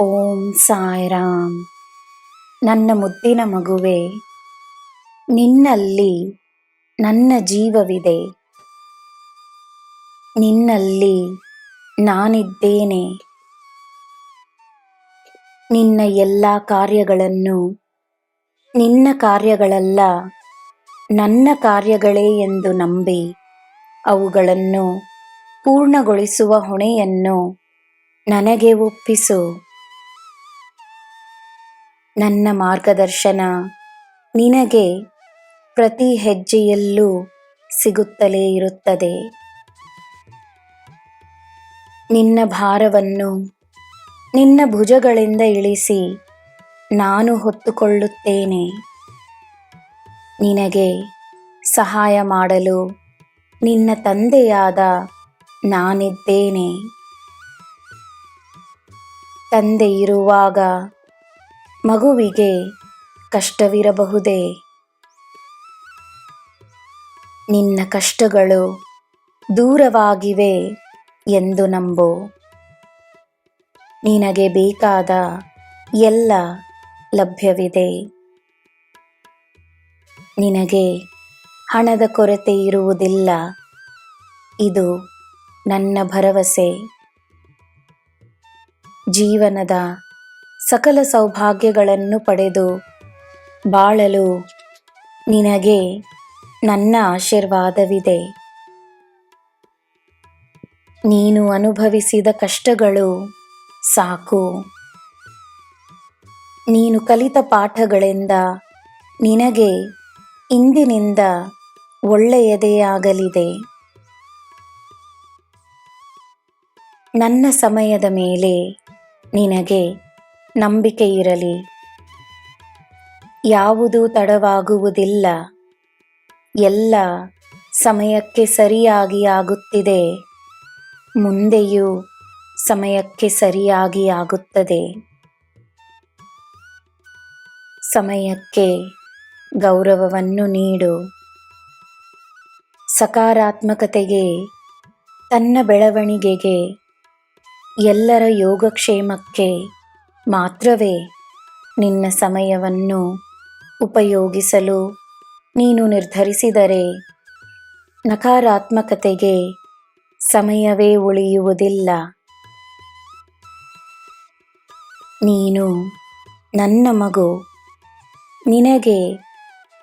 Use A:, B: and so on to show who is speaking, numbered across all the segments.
A: ಓಂ ಸಾಯಿರಾಮ್. ನನ್ನ ಮುದ್ದಿನ ಮಗುವೆ, ನಿನ್ನಲ್ಲಿ ನನ್ನ ಜೀವವಿದೆ. ನಿನ್ನಲ್ಲಿ ನಾನಿದ್ದೇನೆ. ನಿನ್ನ ಎಲ್ಲ ಕಾರ್ಯಗಳನ್ನು, ನಿನ್ನ ಕಾರ್ಯಗಳಲ್ಲ ನನ್ನ ಕಾರ್ಯಗಳೇ ಎಂದು ನಂಬಿ, ಅವುಗಳನ್ನು ಪೂರ್ಣಗೊಳಿಸುವ ಹೊಣೆಯನ್ನು ನನಗೆ ಒಪ್ಪಿಸು. ನನ್ನ ಮಾರ್ಗದರ್ಶನ ನಿನಗೆ ಪ್ರತಿ ಹೆಜ್ಜೆಯಲ್ಲೂ ಸಿಗುತ್ತಲೇ ಇರುತ್ತದೆ. ನಿನ್ನ ಭಾರವನ್ನು ನಿನ್ನ ಭುಜಗಳಿಂದ ಇಳಿಸಿ ನಾನು ಹೊತ್ತುಕೊಳ್ಳುತ್ತೇನೆ. ನಿನಗೆ ಸಹಾಯ ಮಾಡಲು ನಿನ್ನ ತಂದೆಯಾದ ನಾನಿದ್ದೇನೆ. ತಂದೆ ಇರುವಾಗ ಮಗುವಿಗೆ ಕಷ್ಟವಿರಬಹುದೇ? ನಿನ್ನ ಕಷ್ಟಗಳು ದೂರವಾಗಿವೆ ಎಂದು ನಂಬು. ನಿನಗೆ ಬೇಕಾದ ಎಲ್ಲ ಲಭ್ಯವಿದೆ. ನಿನಗೆ ಹಣದ ಕೊರತೆ ಇರುವುದಿಲ್ಲ. ಇದು ನನ್ನ ಭರವಸೆ. ಜೀವನದ ಸಕಲ ಸೌಭಾಗ್ಯಗಳನ್ನು ಪಡೆದು ಬಾಳಲು ನಿನಗೆ ನನ್ನ ಆಶೀರ್ವಾದವಿದೆ. ನೀನು ಅನುಭವಿಸಿದ ಕಷ್ಟಗಳು ಸಾಕು. ನೀನು ಕಲಿತ ಪಾಠಗಳಿಂದ ನಿನಗೆ ಇಂದಿನಿಂದ ಒಳ್ಳೆಯದೇ ನನ್ನ ಸಮಯದ ಮೇಲೆ ನಿನಗೆ ನಂಬಿಕೆ ಇರಲಿ. ಯಾವುದು ತಡವಾಗುವುದಿಲ್ಲ. ಎಲ್ಲ ಸಮಯಕ್ಕೆ ಸರಿಯಾಗಿ ಆಗುತ್ತಿದೆ. ಮುಂದೆಯೂ ಸಮಯಕ್ಕೆ ಸರಿಯಾಗಿ ಆಗುತ್ತದೆ. ಸಮಯಕ್ಕೆ ಗೌರವವನ್ನು ನೀಡು. ಸಕಾರಾತ್ಮಕತೆಗೆ, ತನ್ನ ಬೆಳವಣಿಗೆಗೆ, ಎಲ್ಲರ ಯೋಗಕ್ಷೇಮಕ್ಕೆ ಮಾತ್ರವೇ ನಿನ್ನ ಸಮಯವನ್ನು ಉಪಯೋಗಿಸಲು ನೀನು ನಿರ್ಧರಿಸಿದರೆ ನಕಾರಾತ್ಮಕತೆಗೆ ಸಮಯವೇ ಉಳಿಯುವುದಿಲ್ಲ. ನೀನು ನನ್ನ ಮಗು, ನಿನಗೆ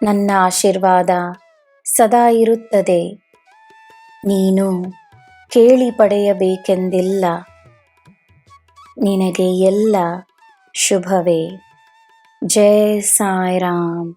A: ನನ್ನ ಆಶೀರ್ವಾದ ಸದಾ ಇರುತ್ತದೆ. ನೀನು ಕೇಳಿ ಪಡೆಯಬೇಕೆಂದಿಲ್ಲ. ನಿನಗೆ ಎಲ್ಲ शुभवे। जय साई राम